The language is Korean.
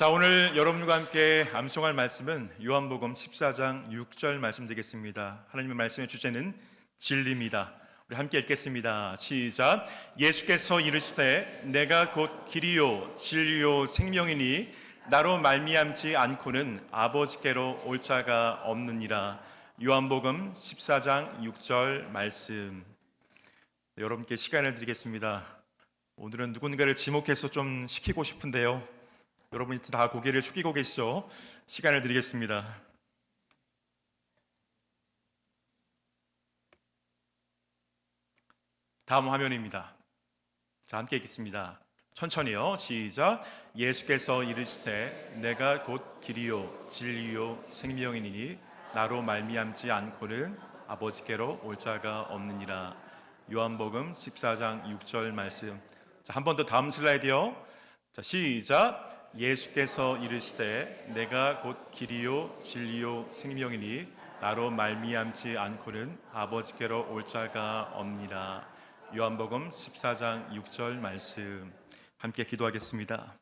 자, 오늘 여러분과 함께 암송할 말씀은 요한복음 14장 6절 말씀 되겠습니다. 하나님의 말씀의 주제는 진리입니다. 우리 함께 읽겠습니다. 시작. 예수께서 이르시되 내가 곧 길이요 진리요 생명이니 나로 말미암지 않고는 아버지께로 올 자가 없느니라. 요한복음 14장 6절 말씀. 네, 여러분께 시간을 드리겠습니다. 오늘은 누군가를 지목해서 좀 시키고 싶은데요. 여러분이 다 고개를 숙이고 계시죠? 시간을 드리겠습니다. 다음 화면입니다. 자, 함께 읽겠습니다. 천천히요. 시작. 예수께서 이르시되 내가 곧 길이요 진리요 생명이니 나로 말미암지 않고는 아버지께로 올 자가 없느니라. 요한복음 14장 6절 말씀. 자, 한 번 더 다음 슬라이드요. 자, 시작. 예수께서 이르시되 내가 곧 길이요 진리요 생명이니 나로 말미암지 않고는 아버지께로 올 자가 없니라. 요한복음 14장 6절 말씀 함께 기도하겠습니다.